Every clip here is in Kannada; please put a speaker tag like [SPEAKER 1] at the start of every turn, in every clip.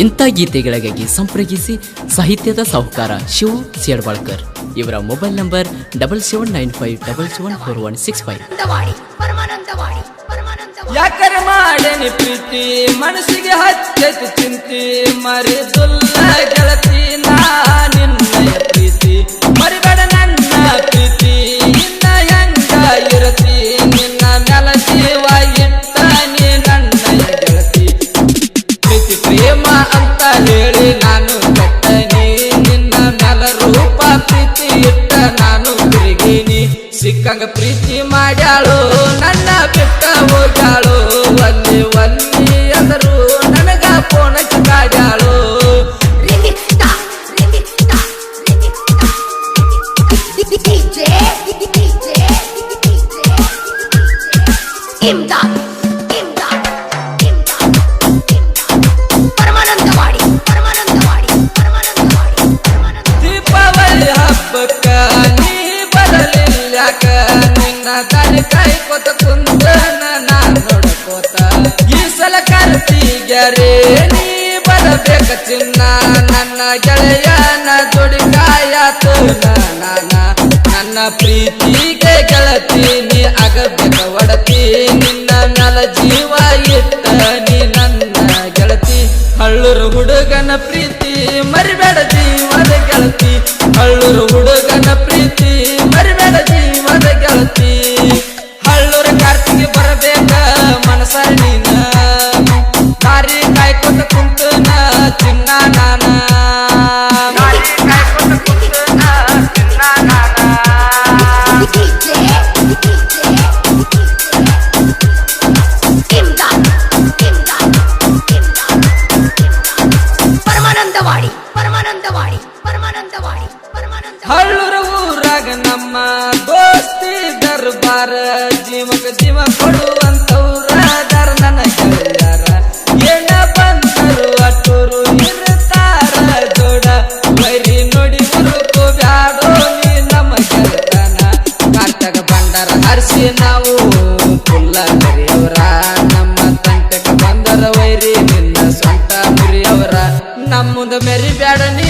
[SPEAKER 1] ಇಂಥ ಗೀತೆಗಳಿಗಾಗಿ ಸಂಪರ್ಕಿಸಿ ಸಾಹಿತ್ಯದ ಸಾಹುಕಾರ ಶಿವ ಸೇಡ್ವಾಳ್ಕರ್ ಇವರ mobile number double seven nine five double seven four one six five.
[SPEAKER 2] ಯಾಕರೆ ಮಾಡೇನಿ ಪ್ರೀತಿ ಮನಸ್ಸಿಗೆ ಹಚ್ಚೈತಿ ಚಿಂತಿ ಮರಿದುಲ್ಲ ಸಿಕ್ಕಂಗ ಪ್ರೀತಿ ಮಾಡ್ಯಾಳು ನನ್ನ ಬಿಟ್ಟ ಹೋಗ್ಯಾಳು. ಒಲ್ಲಿ ಒಲ್ಲಿ ಅಂದರು ನನಗ ಫೋನ ಕಾಡ್ಯಾಳು ಕಾರ್ತಿಗ್ಯಾರೆ ನೀ ಬರಬೇಕು ಚಿನ್ನ, ನನ್ನ ಗೆಳೆಯನ ಜೋಡಿ ನಾನ ನನ್ನ ಪ್ರೀತಿಗೆ ಗೆಳತಿ, ನೀ ಆಗಬೇಕ ಒಡತಿ, ನಿನ್ನ ಮ್ಯಾಲ ಜೀವ ಇತ್ತ ನೀ ನನ್ನ ಗೆಳತಿ. ಹಳ್ಳೂರು ಹುಡುಗನ ಪ್ರೀತಿ ಮರಿಬೇಡ ಜೀವದ ಗೆಳತಿ, ಹಳ್ಳೂರು ಹುಡುಗನ ನಮ್ಮ ದೋಸ್ತಿ ದರ್ಬಾರ ಜೀವಕ ಜೀವ ಕೊಡುವಂತವ್ರ ನನ್ನ ಗೆಳೆಯರ. ಏನ ಬಂದರು, ಅಟ್ಟೂರು ಇರ್ತಾರ ಬೈರಿ ನೋಡಿ ಗುರುಕು ಬ್ಯಾಡೋ, ನೀ ನಮ್ಮ ಗೆಳತನ. ಕಾರ್ತಗ ಬಂಡಾರ ಹರಿಸಿ ನಾವು ಫುಲ್ಲ ಕರಿಯವರ. ನಮ್ಮ ತಂಟಕ ಬಂದರ ವೈರಿ, ನಿನ್ನ ಸ್ವಂತ ನಮ್ಮದು ಮೆರಿ ಬ್ಯಾಡ ನೀನ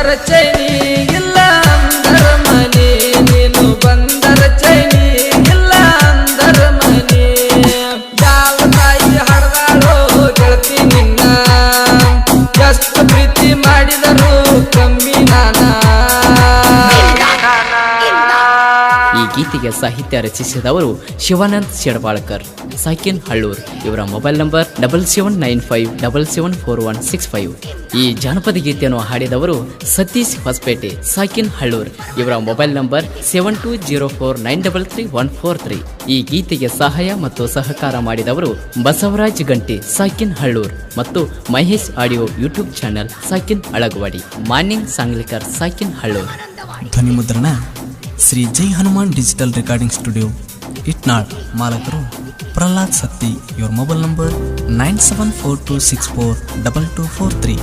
[SPEAKER 2] ಬಂದರ
[SPEAKER 1] ಈ ಗೀತೆಗೆ ಸಾಹಿತ್ಯ ರಚಿಸಿದವರು ಶಿವಾನಂದ್ ಶೆಡ್ವಾಳ್ಕರ್ ಸಾಕಿನ್ ಹಳ್ಳೂರ್. ಇವರ mobile number double seven nine five double seven four one six five. ಈ ಜಾನಪದ ಗೀತೆಯನ್ನು ಹಾಡಿದವರು ಸತೀಶ್ ಹೊಸಪೇಟೆ ಸಾಕಿನ್ ಹಳ್ಳೂರ್. ಇವರ mobile number seven two zero four nine double three one four three. ಈ ಗೀತೆಗೆ ಸಹಾಯ ಮತ್ತು ಸಹಕಾರ ಮಾಡಿದವರು ಬಸವರಾಜ್ ಗಂಟಿ ಸಾಕಿನ್ ಹಳ್ಳೂರ್ ಮತ್ತು ಮಹೇಶ್ ಆಡಿಯೋ ಯೂಟ್ಯೂಬ್ ಚಾನೆಲ್ ಸಾಕಿನ್ ಅಳಗವಾಡಿ. ಮಾನ್ಯಂಗ್ ಸಾಂಗ್ಲಿಕರ್ ಸಾಕಿನ್ ಹಳ್ಳೂರ್.
[SPEAKER 3] ಧ್ವನಿ ಮುದ್ರಣ Shri Jai Hanuman digital recording studio, Itnal. ಮಾಲಕರು, Prahlad Satti. Your mobile number nine seven four two six four double two four three